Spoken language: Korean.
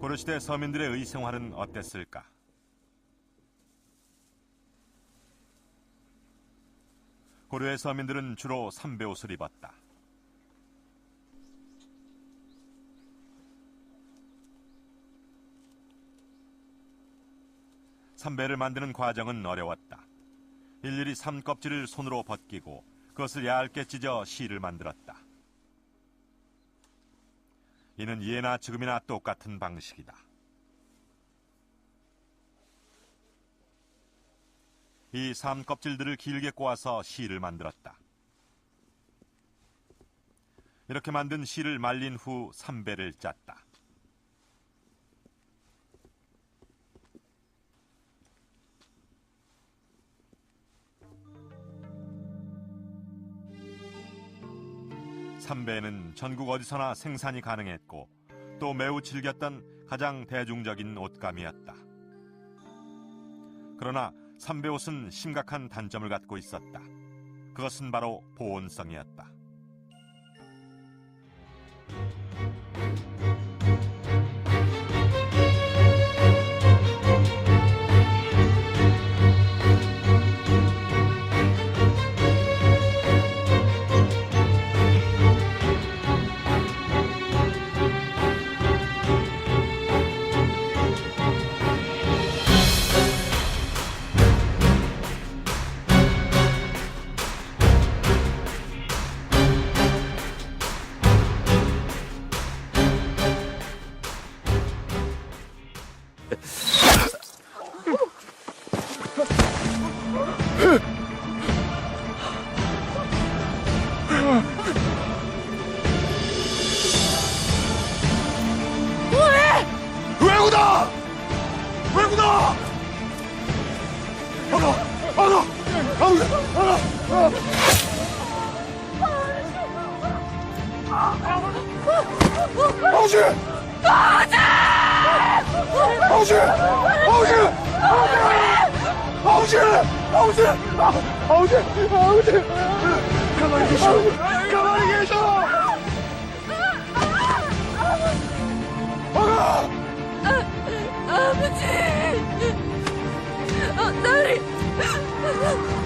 고려시대 서민들의 의생활은 어땠을까? 고려의 서민들은 주로 삼배 옷을 입었다. 삼배를 만드는 과정은 어려웠다. 일일이 삼 껍질을 손으로 벗기고 그것을 얇게 찢어 실을 만들었다. 이는 예나 지금이나 똑같은 방식이다. 이삼 껍질들을 길게 꼬아서 실을 만들었다. 이렇게 만든 실을 말린 후 삼배를 짰다. 삼배는 전국 어디서나 생산이 가능했고 또 매우 즐겼던 가장 대중적인 옷감이었다. 그러나 삼배 옷은 심각한 단점을 갖고 있었다. 그것은 바로 보온성이었다. 왜구나! 왜구나! 아가! 아가! 아가! 아가! 아버지! 아버지! 老师，老师，老师，老师，老师，老师，老啊，干嘛医生？干嘛医生？报告。啊，不起！啊，哪里？啊。